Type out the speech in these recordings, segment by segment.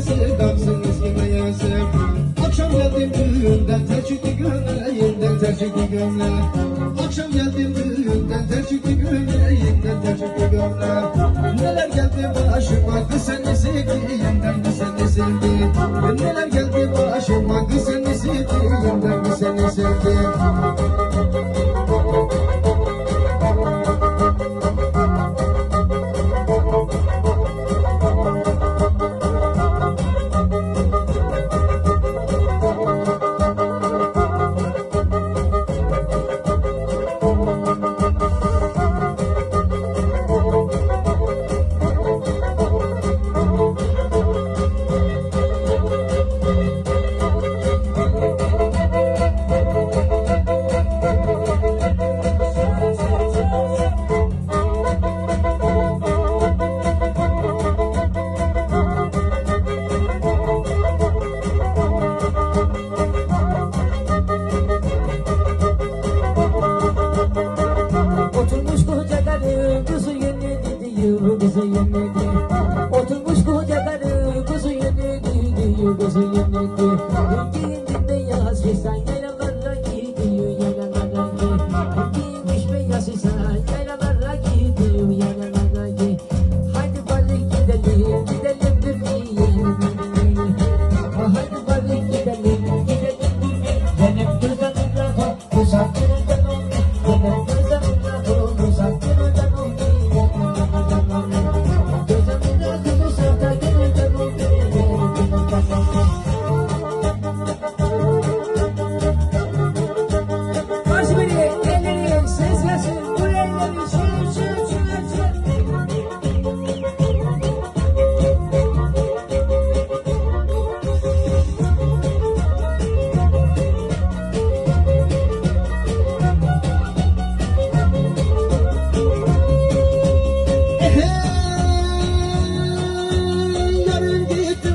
sevdamsın eskime yazım Akşam geldim düğünden ter çıktı gömleğimden ter çıktı Akşam geldim düğünden ter çıktı gömleğimden ter çıktı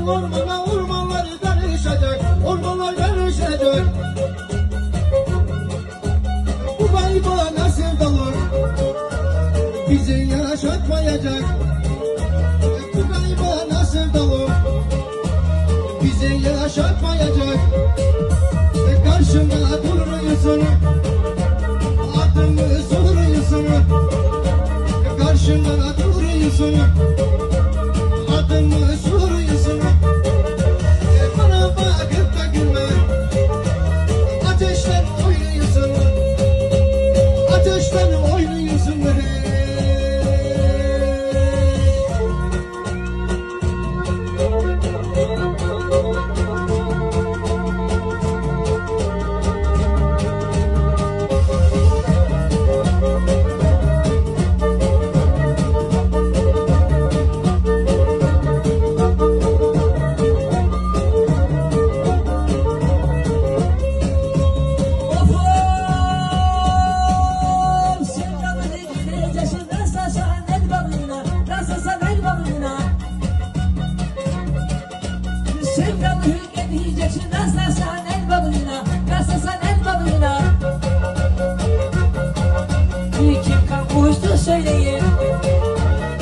ormana, ormanlar karışacak, ormanlar karışacak. Bu nasıl olur, bizi yaşatmayacak. Bu nasıl olur, bizi yaşatmayacak. E, Karşımda duruyorsun, adımı soruyorsun. E, Karşımda duruyorsun. Söyleyin.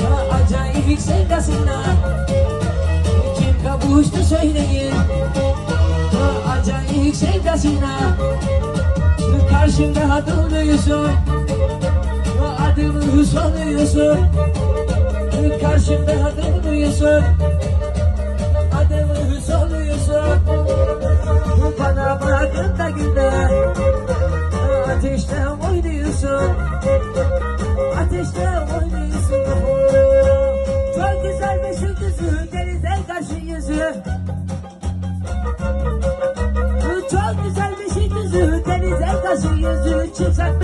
Ya acayip sevdasına. Kim kavuştu söyleyin. Ya acayip sevdasına. Karşımda duruyorsun O adımı soruyorsun Karşımda duruyorsun Adımı Ateşte oynuyorsun Çok güzel bir yüzü Denize karşı yüzü. Çok güzel bir şey yüzü Denize karşı yüzü. Çıksak